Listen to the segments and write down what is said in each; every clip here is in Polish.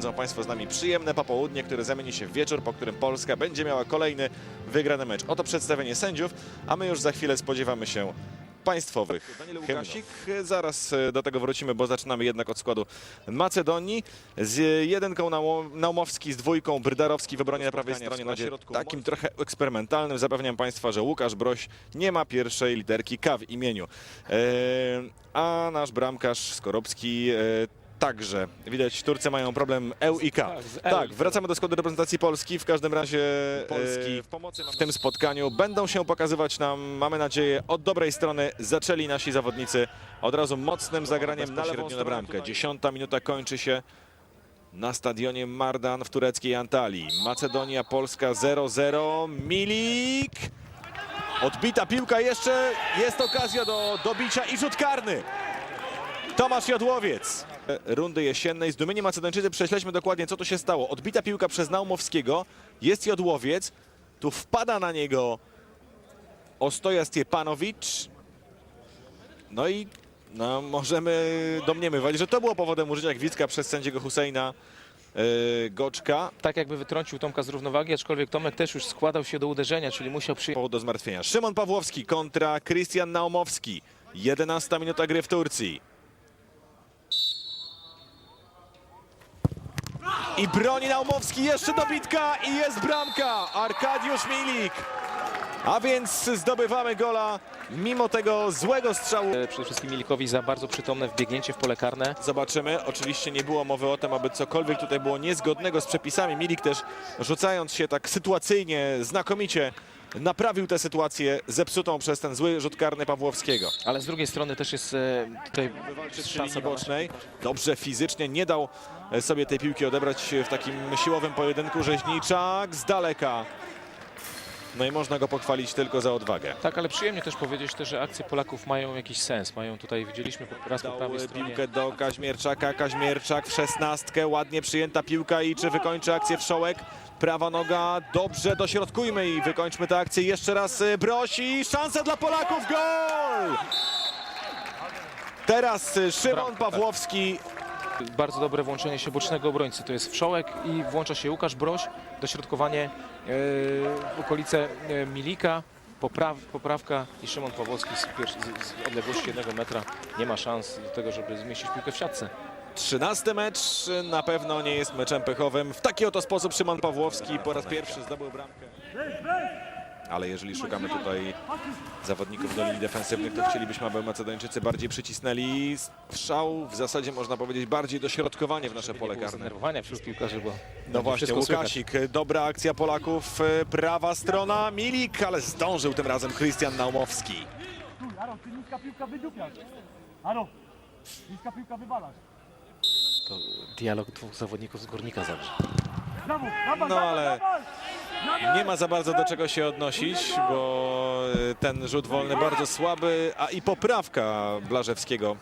Spędzą Państwo z nami przyjemne popołudnie, które zamieni się w wieczór, po którym Polska będzie miała kolejny wygrany mecz. Oto przedstawienie sędziów, a my już za chwilę spodziewamy się państwowych Daniel Łukasik. Zaraz e, do tego wrócimy, bo zaczynamy jednak od składu Macedonii. Z jedynką Nau- Naumowski, z dwójką Brydarowski w obronie na prawej stronie. Na środku takim trochę eksperymentalnym. Zapewniam Państwa, że Łukasz Broś nie ma pierwszej literki K w imieniu. E, a nasz bramkarz Skorupski e, Także widać, Turcy mają problem EU i K. Tak, i Tak, wracamy do składu reprezentacji Polski. W każdym razie Polski e, w, pomocy w tym spotkaniu będą się pokazywać nam, mamy nadzieję, od dobrej strony. Zaczęli nasi zawodnicy od razu mocnym zagraniem na lewą na bramkę. Dziesiąta minuta kończy się na stadionie Mardan w tureckiej Antalii. Macedonia, Polska 0-0. Milik! Odbita piłka jeszcze, jest okazja do dobicia i rzut karny. Tomasz Jodłowiec. Rundy jesiennej. Zdumieni Macedończycy prześledźmy dokładnie, co tu się stało. Odbita piłka przez Naumowskiego. Jest Jodłowiec. Tu wpada na niego Ostoja Stjepanowicz. No i no, możemy domniemywać, że to było powodem użycia gwizdka przez sędziego Husseina yy, Goczka. Tak jakby wytrącił Tomka z równowagi, aczkolwiek Tomek też już składał się do uderzenia, czyli musiał przyjąć. Powód do zmartwienia. Szymon Pawłowski kontra Krystian Naumowski. 11 minuta gry w Turcji. I broni Naumowski, jeszcze dobitka i jest bramka. Arkadiusz Milik. A więc zdobywamy gola mimo tego złego strzału. Przede wszystkim Milikowi za bardzo przytomne wbiegnięcie w pole karne. Zobaczymy. Oczywiście nie było mowy o tym, aby cokolwiek tutaj było niezgodnego z przepisami. Milik też rzucając się tak sytuacyjnie, znakomicie naprawił tę sytuację zepsutą przez ten zły rzut karny Pawłowskiego. Ale z drugiej strony też jest e, tutaj Przy szansa linii bocznej. Dobrze fizycznie nie dał sobie tej piłki odebrać w takim siłowym pojedynku. Rzeźniczak z daleka. No i można go pochwalić tylko za odwagę. Tak, ale przyjemnie też powiedzieć, też, że akcje Polaków mają jakiś sens. Mają tutaj, widzieliśmy po- raz po prawej stronie. piłkę do Kaźmierczaka. Kaźmierczak w szesnastkę. Ładnie przyjęta piłka i czy wykończy akcję Wszołek? Prawa noga. Dobrze, dośrodkujmy i wykończmy tę akcję. Jeszcze raz y, Brosi. Szansa dla Polaków. Gol! Teraz y, Szymon tak. Pawłowski. Bardzo dobre włączenie się bocznego obrońcy. To jest Wszołek i włącza się Łukasz Broś. Dośrodkowanie e, w okolice e, Milika. Popraw, poprawka i Szymon Pawłowski z, z, z odległości jednego metra nie ma szans do tego, żeby zmieścić piłkę w siatce. 13 mecz na pewno nie jest meczem pechowym. W taki oto sposób Szymon Pawłowski po raz pierwszy zdobył bramkę. Ale jeżeli szukamy tutaj zawodników do linii defensywnych, to chcielibyśmy, aby Macedończycy bardziej przycisnęli strzał. W zasadzie można powiedzieć bardziej dośrodkowanie w nasze pole karne. zdenerwowania wśród piłkarzy, bo No właśnie. Łukasik, dobra akcja Polaków, y, prawa strona, Milik, ale zdążył tym razem Krystian Naumowski. Aro, ty niska piłka wydupiasz. Aro, niska piłka wywalasz. To dialog dwóch zawodników z Górnika Zabrze. Brawo, dawaj, No, dawaj, ale dawaj. Nie ma za bardzo do czego się odnosić, bo y, ten rzut wolny bardzo słaby, a i poprawka Blażewskiego.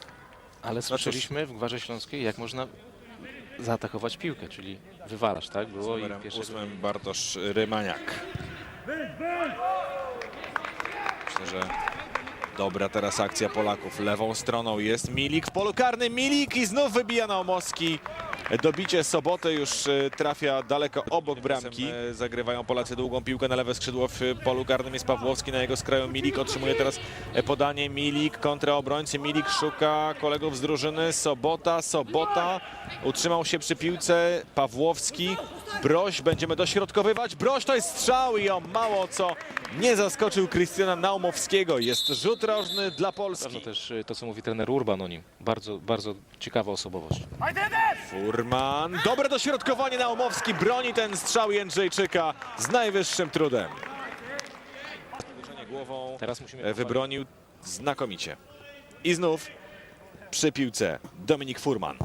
Ale słyszeliśmy w Gwarze Śląskiej, jak można zaatakować piłkę, czyli wywalasz, tak? Było i Numerem pierwsze ósmym Bartosz Rymaniak. Myślę, że dobra teraz akcja Polaków. Lewą stroną jest Milik w polu karnym. Milik i znów wybija Naumowski. Dobicie Soboty już y, trafia daleko obok bramki. Zagrywają Polacy długą piłkę na lewe skrzydło w polu karnym jest Pawłowski na jego skraju. Milik otrzymuje teraz e, podanie. Milik kontra obrońcy. Milik szuka kolegów z drużyny. Sobota, Sobota utrzymał się przy piłce. Pawłowski, Broś, będziemy dośrodkowywać. Broś to jest strzał i o mało co nie zaskoczył Krystiana Naumowskiego. Jest rzut rożny dla Polski. też y, to, co mówi trener Urban o nim. Bardzo, bardzo ciekawa osobowość. Furman, dobre dośrodkowanie Naumowski, broni ten strzał Jędrzejczyka z najwyższym trudem. Uderzenie głową Teraz musimy e, wybronił znakomicie. I znów przy piłce Dominik Furman.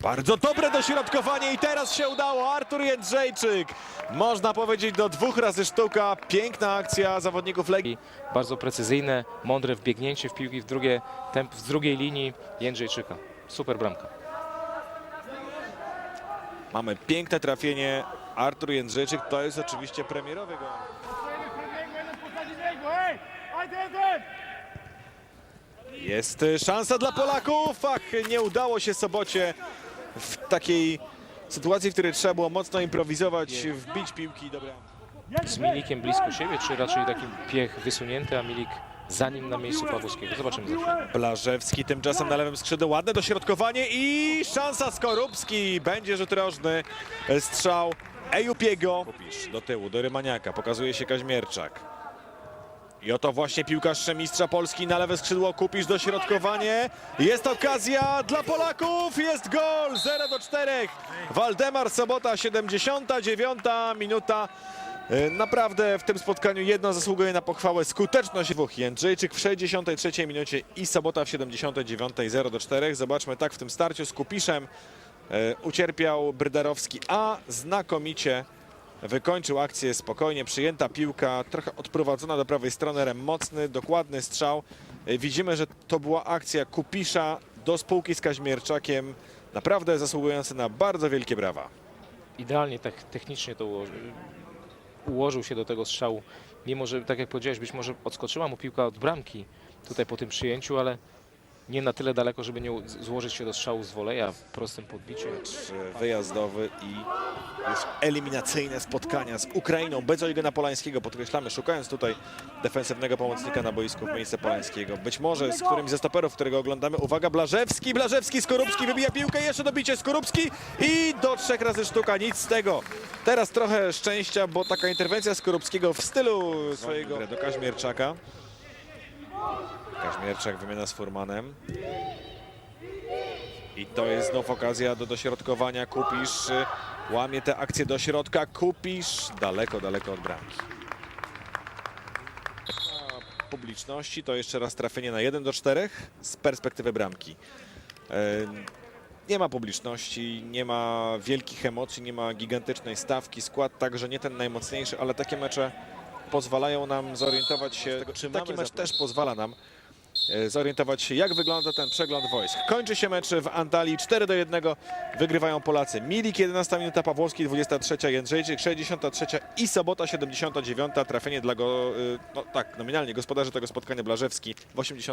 Bardzo dobre dośrodkowanie i teraz się udało. Artur Jędrzejczyk. Można powiedzieć do dwóch razy sztuka. Piękna akcja zawodników Legii. Bardzo precyzyjne, mądre wbiegnięcie w piłki w, drugie, temp, z drugiej linii Jędrzejczyka. Super bramka. Mamy piękne trafienie. Artur Jędrzejczyk to jest oczywiście premierowy gol. Jest szansa dla Polaków. Ach, nie udało się Sobocie w takiej sytuacji, w której trzeba było mocno improwizować, wbić piłki. Dobra. Z Milikiem blisko siebie, czy raczej taki piech wysunięty, a Milik za nim na miejscu Pawłowskiego? Zobaczymy za chwilę. Blażewski tymczasem na lewym skrzydle. Ładne dośrodkowanie i szansa Skorupski. Będzie rzut rożny. Strzał Ejupiego. Kupisz do tyłu, do Rymaniaka. Pokazuje się Kaźmierczak. I oto właśnie piłkarz mistrza Polski na lewe skrzydło. Kupisz dośrodkowanie. Jest okazja dla Polaków. Jest gol 0 do 4. Waldemar Sobota 79 minuta. E, Naprawdę w tym spotkaniu jedno zasługuje na pochwałę skuteczność dwóch. Jędrzejczyk w 63 minucie i Sobota w 79 0 do 4. Zobaczmy tak w tym starciu z Kupiszem e, ucierpiał Brydarowski, a znakomicie wykończył akcję spokojnie. Przyjęta piłka, trochę odprowadzona do prawej strony, mocny, dokładny strzał. E, Widzimy, że to była akcja Kupisza do spółki z Kaźmierczakiem. Naprawdę zasługujący na bardzo wielkie brawa. Idealnie tak technicznie to ułożył, ułożył się do tego strzału. Mimo, że tak jak powiedziałeś, być może odskoczyła mu piłka od bramki tutaj po tym przyjęciu, ale nie na tyle daleko, żeby nie złożyć się do strzału z woleja w prostym podbiciu. wyjazdowy i już eliminacyjne spotkania z Ukrainą bez Eugena Polańskiego. Podkreślamy, szukając tutaj defensywnego pomocnika na boisku w miejsce Polańskiego. Być może z którymś ze stoperów, którego oglądamy. Uwaga, Blażewski, Blażewski, Skorupski wybija piłkę, jeszcze dobicie Skorupski i do trzech razy sztuka, nic z tego. Teraz trochę szczęścia, bo taka interwencja Skorupskiego w stylu swojego do Kaźmierczaka. Kaźmierczak wymiana z Furmanem. I to jest znów okazja do dośrodkowania. Kupisz, y, łamie te akcje do środka. Kupisz daleko, daleko od bramki. Publiczności to jeszcze raz trafienie na 1 do 4 z perspektywy bramki. E, Nie ma publiczności, nie ma wielkich emocji, nie ma gigantycznej stawki. Skład także nie ten najmocniejszy, ale takie mecze pozwalają nam zorientować się. Taki mecz też pozwala nam zorientować się, jak wygląda ten przegląd wojsk. Kończy się mecz w Antalii 4 do 1. Wygrywają Polacy. Milik 11 minuta, Pawłowski 23, Jędrzejczyk 63 i Sobota 79. Trafienie dla go, y, no tak, nominalnie gospodarzy tego spotkania Blażewski w 80.